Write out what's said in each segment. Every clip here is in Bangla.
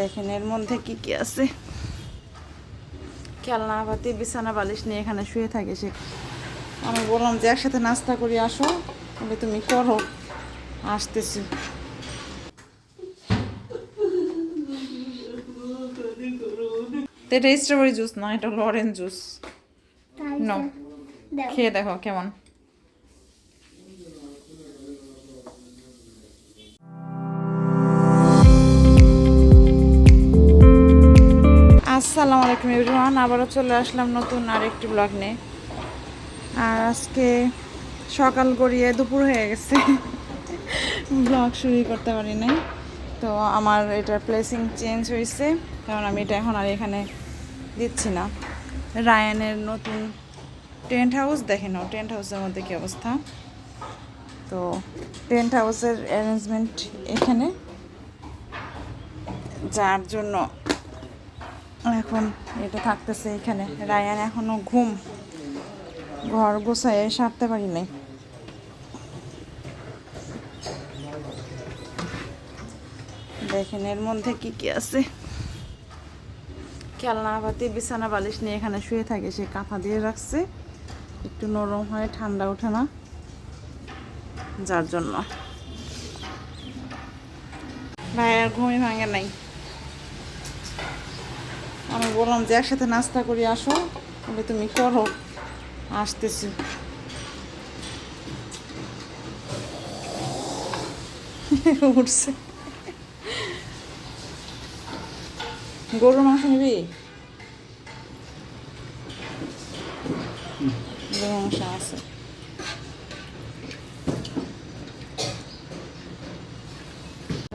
দেখেন এর মধ্যে কি কি আছে। খেলনা পাতি বিছানা বালিশ নিয়ে এখানে শুয়ে থাকে সে। আমি বললাম যে একসাথে নাস্তা করি আসো। বলে তুমি করো। আসতেছি। তো এটা স্ট্রবেরি জুস না এটা হলো অরেঞ্জ জুস. দাও। খেয়ে দেখো কেমন। আসসালামু আলাইকুম এভরিওয়ান, আবারও চলে আসলাম নতুন আর একটি ব্লগ নিয়ে। আর আজকে সকাল গড়িয়ে দুপুর হয়ে গেছে। ব্লগ শুরুই করতে পারি নাই। তো আমার এটার প্লেসিং চেঞ্জ হয়েছে, কারণ আমি এটা এখন আর এখানে দিচ্ছি না। রায়ানের নতুন টেন্ট হাউস দেখে নাও টেন্ট হাউসের মধ্যে কী অবস্থা। তো টেন্ট হাউসের অ্যারেঞ্জমেন্ট এখানে। যার জন্য এখন এটা থাকতেছে এখানে। রায়ান এখনও ঘুম। ঘর গোছায় সারতে পারি নাই। দেখেন এর মধ্যে কি কি আছে। খেলনা পাতি বিছানা, বালিশ নিয়ে এখানে শুয়ে থাকে। সে কাঁথা দিয়ে রাখছে। একটু নরম হয় ঠান্ডা ওঠে না, যার জন্য। ভাই আর ঘুমই ভাঙে নাই। বললাম যে একসাথে নাস্তা করি আসো। বলে তুমি করো। আসতেছি। উঠছে। গরুর মাংস নিবি? গরুর মাংস আছে।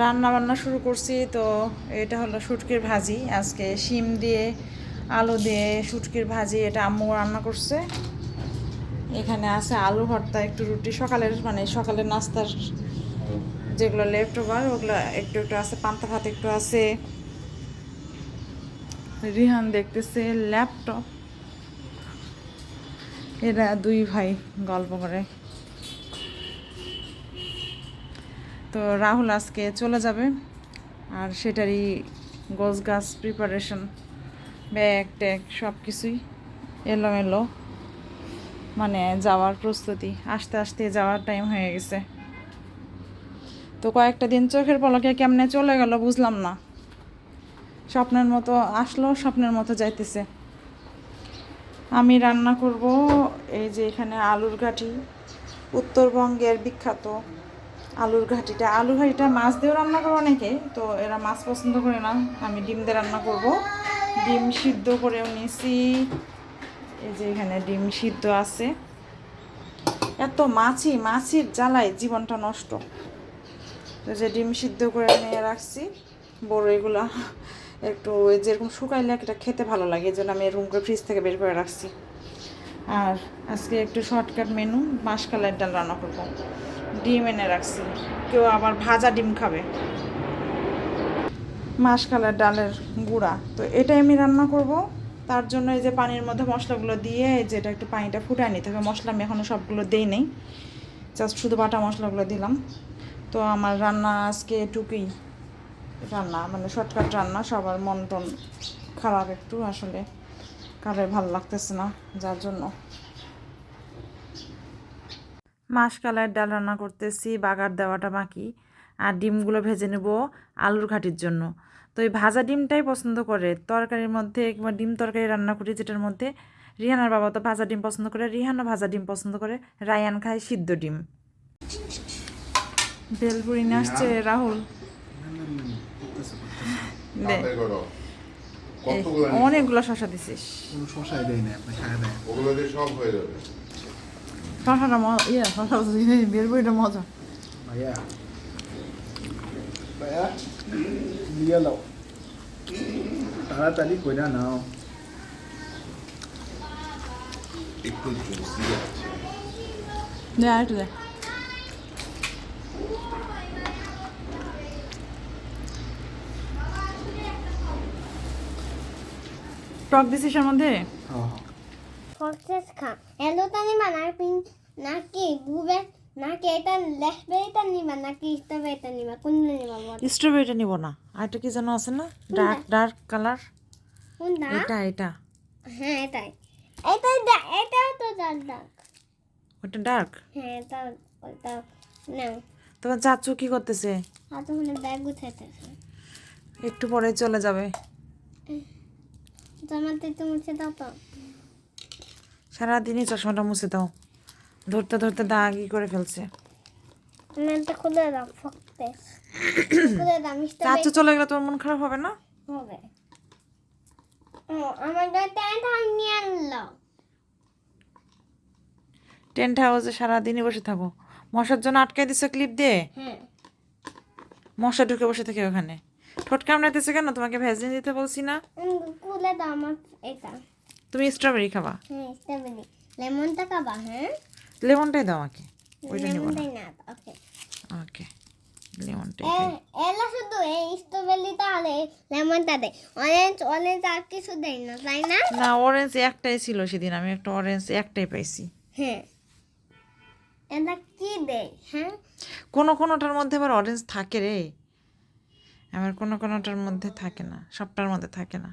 রান্না বান্না শুরু করছি, তো এটা হলো শুটকির ভাজি। আজকে শিম দিয়ে, আলু দিয়ে শুটকির ভাজি, এটা আম্মু রান্না করছে। এখানে আছে আলু ভর্তা, একটু রুটি, সকালের মানে সকালের নাস্তার যেগুলো লেফট ওভার ওগুলো একটু একটু আছে, পান্তা ভাত একটু আছে। রিহান দেখতেছে ল্যাপটপ এরা দুই ভাই গল্প করে। তো রাহুল আজকে চলে যাবে। আর সেটারই গোছ গাছ প্রিপারেশন ব্যাগ ট্যাগ সব কিছুই এলোমেলো। মানে যাওয়ার প্রস্তুতি, আস্তে আস্তে যাওয়ার টাইম হয়ে গেছে। তো কয়েকটা দিন চোখের পলকে কেমনে চলে গেল বুঝলাম না। স্বপ্নের মতো আসলো, স্বপ্নের মতো যাইতেছে। আমি রান্না করব, এই যে এখানে আলুর ঘাটি, উত্তরবঙ্গের বিখ্যাত আলুর ঘাটিটা। আলুর ঘাটিটা মাছ দিয়েও রান্না করব অনেকে, তো এরা মাছ পছন্দ করে না। আমি ডিম দিয়ে রান্না করব। ডিম সিদ্ধ করেও নিয়েছি এই যে এখানে ডিম সিদ্ধ আছে। এত মাছি, মাছির জ্বালায় জীবনটা নষ্ট। তো যে ডিম সিদ্ধ করে নিয়ে রাখছি, বড় এগুলা একটু যেরকম শুকাইলে এটা খেতে ভালো লাগে, এই জন্য আমি রুম করে ফ্রিজ থেকে বের করে রাখছি। আর আজকে একটু শর্টকাট মেনু মাসকালের ডাল রান্না করব। ডিম এনে রাখছি। কেউ আবার ভাজা ডিম খাবে। মাসকালের ডালের গুঁড়া। তো এটাই আমি রান্না করব। তার জন্য এই যে পানির মধ্যে মশলাগুলো দিয়ে এই যে এটা একটু পানিটা ফুটায় নিতে হবে। মশলা আমি এখনও সবগুলো দেই নেই। জাস্ট শুধু বাটা মশলাগুলো দিলাম। তো আমার রান্না আজকে এটুকুই রান্না। মানে শর্টকাট রান্না। সবার মন টন খারাপ একটু। আসলে কারোর ভালো লাগতেছে না, যার জন্য। মাসকালের ডাল রান্না করতেছি বাগার দেওয়াটা বাকি। আর ডিমগুলো ভেজে নেব আলুর ঘাটির জন্য। তো এই ভাজা ডিমটাই পছন্দ করে। তরকারির মধ্যে কিংবা ডিম তরকারি রান্না করি যেটার মধ্যে রিহানার বাবা তো ভাজা ডিম পছন্দ করে রিহানও ভাজা ডিম পছন্দ করে রায়ান খায় সিদ্ধ ডিম। বেলপুরি নিয়ে আসছে রাহুল। নিচ্ছ? অনেকগুলো শশা দিছিস। শশাই দেয় না আপনি খায় দেয় ওগুলো দিয়ে সব হয়ে যাবে। শশাটা মজা ইয়ে শশা বেলপুরিটা মজা ভাইয়া ভাইয়া দিয়ে লাও তাড়াতাড়ি কইরা নাও একটু জুসি আছে দে আর একটু দে টক দিছিস এর মধ্যে হ্যাঁ ফক্সেস খা এলো তানি মানার পিন নাকি বুবে নাকি এটা লেসবেরিটা নিবা নাকি স্ট্রবেরিটা নিবা কোনটা নিবা বল? স্ট্রবেরিটা নিব না। আর একটা কি যেন আছে না? Dark dark colour? কোনটা? এটা এটা। হ্যাঁ এটাই। দা এটাও তো ডাক ডাক ওটা ডার্ক? হ্যাঁ এটা ওটা নাও তোমার চাচু কি করতেছে? আর তখন ব্যাগ গুছাইতেছে। একটু পরে চলে যাবে। জামাতে তো মুছে দাও তো। সারাদিনই চশমাটা মুছে দাও। ধরতে ধরতে দাগি করে ফেলছে। চাচু চলে গেলে তোমার মন খারাপ হবে না? হবে। টেন্ট হাউস সারাদিনই বসে থাকো। মশার জন্য আটকে দিছো ক্লিপ দিয়ে? হ্যাঁ। মশা ঢুকে বসে থাকে ওখানে। ঠোঁট কামড়াইতেছে কেন? তোমাকে ভ্যাসলিন দিতে বলছি না। এটা। তুমি স্ট্রবেরি খাবা? হ্যাঁ স্ট্রবেরি লেমনটা খাবা হ্যাঁ? লেমনটাই দাও আমাকে। ওইটা নিব না। ওকে ওকে লেমনটাই এলা শুধু এই স্ট্রবেরিটা আর লেমনটা দেয় অরেঞ্জ অরেঞ্জ আর কিছু দেয় না তাই না? না অরেঞ্জ একটাই ছিল সেদিন। আমি একটা অরেঞ্জ একটাই পাইছি। হ্যাঁ। এটা কি দেয় হ্যাঁ? কোনো কোনোটার মধ্যে আবার অরেঞ্জ থাকে রে। আমার কোনো কোনোটার মধ্যে থাকে না। সবটার মধ্যে থাকে না।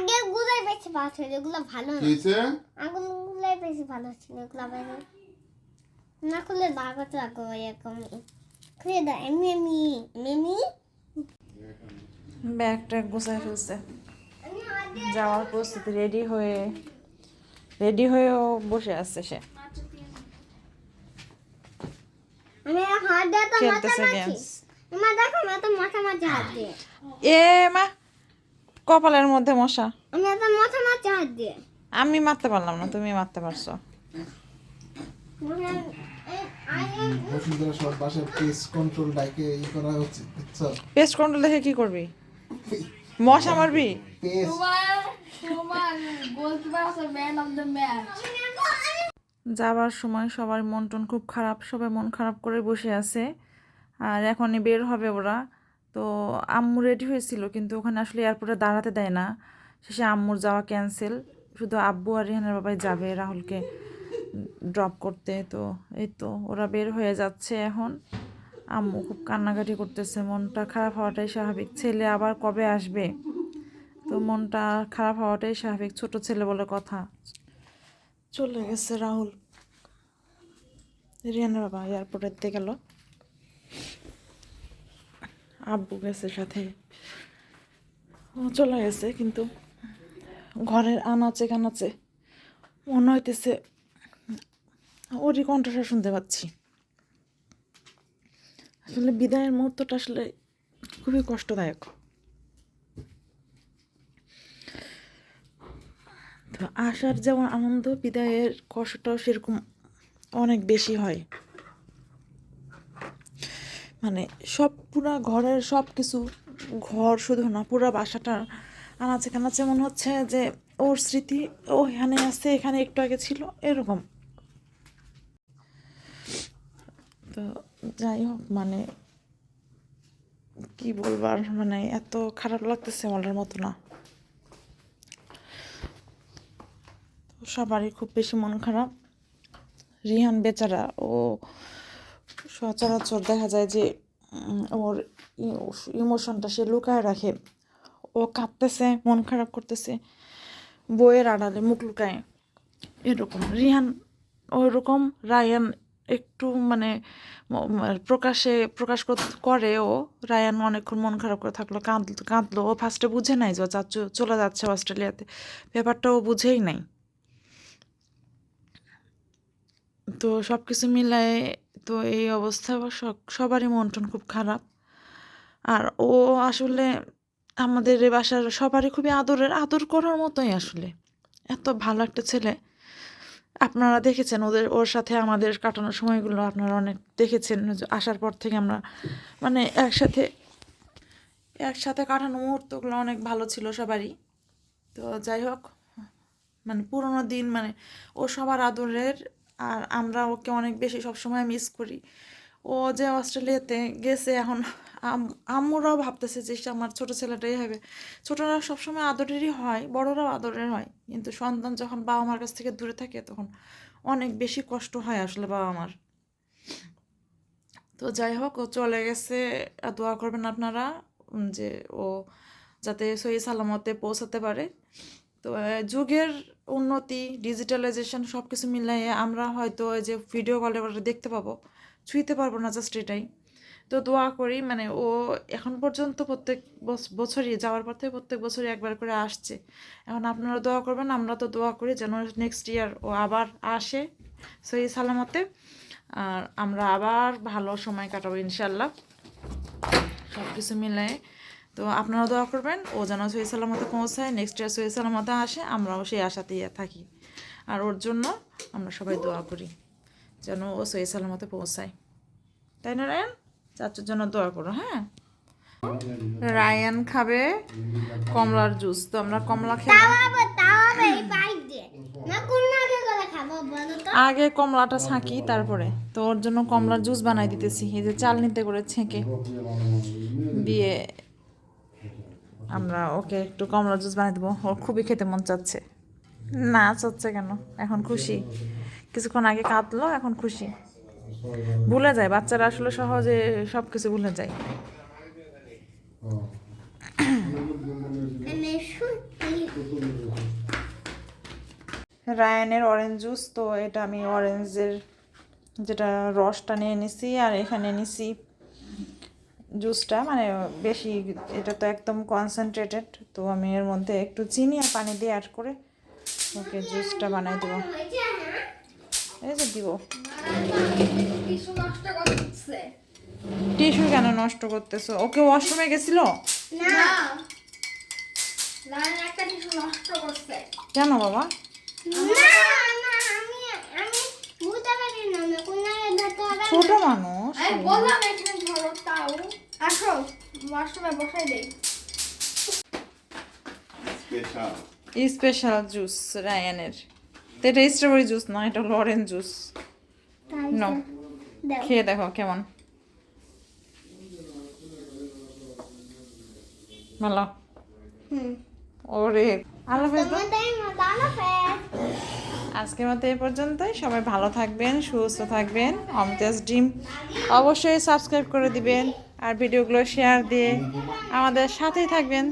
আ- আগে গুলাই বেশি ভালো ছিল এগুলো ভালো না। কি হয়েছে? আগুন গুলাই বেশি ভালো ছিল এগুলো বাইরে না। খুলে দাগ তো আগো এরকম খুলে দাও এমনি এমনি এমনি ব্যাগটা গোছায় ফেলছে। যাওয়ার প্রস্তুতি রেডি হয়ে রেডি হয়েও বসে আছে সে। আমি হাত দিয়ে তো মাথা খেলতেছে মাছি গেমস মা দেখো আমি তো মাথা মাছি হাত দিয়ে। এ মা কপালের মধ্যে মশা। আমি মারতে পারলাম না তুমি মারতে পারছ। পেস্ট কন্ট্রোল দেখে কি করবি? মশা মারবি? যাবার সময় সবার মন টন খুব খারাপ সবাই মন খারাপ করে বসে আছে। আর এখনই বের হবে ওরা। তো আম্মু রেডি হয়েছিল, কিন্তু ওখানে আসলে এয়ারপোর্টে দাঁড়াতে দেয় না। শেষে আম্মুর যাওয়া ক্যান্সেল শুধু আব্বু আর রিহানের বাবাই যাবে রাহুলকে ড্রপ করতে। তো এই তো ওরা বের হয়ে যাচ্ছে এখন। আম্মু খুব কান্নাকাটি করতেছে, মনটা খারাপ হওয়াটাই স্বাভাবিক। ছেলে আবার কবে আসবে? তো মনটা খারাপ হওয়াটাই স্বাভাবিক, ছোট ছেলে বলে কথা। চলে গেছে রাহুল। রিয়ানের বাবা এয়ারপোর্টেতে গেল। আব্বু গেছে সাথে। ও চলে গেছে, কিন্তু ঘরের আনাচে কানাচে মনে হইতেছে ওরই কণ্ঠস্বর শুনতে পাচ্ছি। আসলে বিদায়ের মুহূর্তটা আসলে খুবই কষ্টদায়ক। তো আসার যেমন আনন্দ, বিদায়ের কষ্টটাও সেরকম অনেক বেশি হয়। মানে সব পুরা ঘরের সব কিছু ঘর শুধু না, পুরা বাসাটা আনাচে কানাচে মনে হচ্ছে যে ওর স্মৃতি ও এখানে আছে, এখানে একটু আগে ছিল, এরকম। তো যাই হোক মানে কি বলবার মানে এত খারাপ লাগতেছে বলার মতো না। সবারই খুব বেশি মন খারাপ। রিহান বেচারা, ও সচরাচর দেখা যায় যে ওর ইমোশনটা সে লুকায় রাখে। ও কাঁদতেছে, মন খারাপ করতেছে বইয়ের আড়ালে মুখ লুকায়। এরকম। রিহান ওইরকম রায়ান একটু মানে প্রকাশে, প্রকাশ কর- ও রায়ান অনেকক্ষণ মন খারাপ করে থাকল কাঁদলো কাঁদলো। ও ফার্স্টে বুঝে নাই যে ও চাচ্ছু চলে যাচ্ছে অস্ট্রেলিয়াতে। ব্যাপারটা ও বুঝেই নাই। তো সব কিছু মিলায়ে তো এই অবস্থা সবারই মন টন খুব খারাপ। আর ও আসলে আমাদের এ বাসার সবারই খুবই আদরের, আদর করার মতোই আসলে। এত ভালো একটা ছেলে। আপনারা দেখেছেন ওদের, ওর সাথে আমাদের কাটানোর সময়গুলো আপনারা অনেক দেখেছেন। আসার পর থেকে আমরা মানে একসাথে একসাথে কাটানো মুহূর্তগুলো অনেক ভালো ছিল সবারই। তো যাই হোক মানে পুরোনো দিন মানে ও সবার আদরের আর আমরা ওকে অনেক বেশি সবসময় মিস করি। ও যে অস্ট্রেলিয়াতে গেছে এখন আম- আম্মুরাও ভাবতেছে যে আমার ছোট ছেলেটাই হবে। ছোটরা সবসময় আদরেরই হয়, বড়রাও আদরের হয়। কিন্তু সন্তান যখন বাবা মার কাছ থেকে দূরে থাকে তখন অনেক বেশি কষ্ট হয় আসলে বাবা মার তো যাই হোক, ও চলে গেছে। দোয়া করবেন আপনারা যে ও যাতে সহি সালামতে পৌঁছাতে পারে। তো যুগের উন্নতি ডিজিটালাইজেশন সব কিছু মিলাইয়ে আমরা হয়তো যে ভিডিও কলে দেখতে পাবো। ছুঁইতে পারব না জাস্ট এটাই। তো দোয়া করি মানে ও এখন পর্যন্ত প্রত্যেক বছ- বছরই, যাওয়ার পর থেকে প্রত্যেক বছরই একবার করে আসছে। এখন আপনারা দোয়া করবেন, আমরা তো দোয়া করি যেন নেক্সট ইয়ার ও আবার আসে সহি সালামতে। আর আমরা আবার ভালো সময় কাটাবো ইনশাল্লাহ সব কিছু মিলাই তো আপনারা দোয়া করবেন ও যেন সহি সালামতে পৌঁছায় নেক্সট ইয়ার সহি সালামতে আসে আমরাও সেই আশাতেই থাকি। আর ওর জন্য আমরা সবাই দোয়া করি যেন ও সহি সালামতে পৌঁছায়। তাই না রায়ান? চাচুর জন্য দোয়া করো হ্যাঁ? রায়ান খাবে কমলার জুস তো আমরা কমলা খেলাম আগে কমলাটা ছাঁকি তারপরে। তো ওর জন্য কমলার জুস বানাই দিতেছি এই যে চাল নিতে করে ছেঁকে। দিয়ে আমরা ওকে একটু কমলা জুস বানিয়ে দেবো। ওর খুবই খেতে মন চাচ্ছে। না চাচ্ছে কেন? এখন খুশি। কিছুক্ষণ আগে কাঁদলো, এখন খুশি। ভুলে যায়, বাচ্চারা আসলে সহজে সব কিছু ভুলে যায়। রায়ানের অরেঞ্জ জুস তো এটা আমি অরেঞ্জের যেটা রসটা নিয়ে নিছি, আর এখানে নিছি জুসটা মানে বেশি এটা তো একদম কনসেন্ট্রেটেড তো আমি এর মধ্যে একটু চিনি আর পানি দিয়ে অ্যাড করে ওকে জুসটা বানাই দেবো। এই যে দিব। টিস্যু কেন নষ্ট করতেছো? ওকে ওয়াশরুমে গেছিল? কেন বাবা? ছোট মানুষ আমি বললাম এখানে ধরো তাও আসো ওয়াশরুমে বসাই দেই। স্পেশাল স্পেশাল জুস রায়ানের তো এটা স্ট্রবেরি জুস না এটা হলো অরেঞ্জ জুস. দাও। খেয়ে দেখো কেমন? ভালো ওরে। আল্লাহ আজকের মতো এই পর্যন্তই। সবাই ভালো থাকবেন সুস্থ থাকবেন। অমিতাজ ডিম অবশ্যই সাবস্ক্রাইব করে দিবেন আর ভিডিওগুলো শেয়ার দিয়ে আমাদের সাথেই থাকবেন।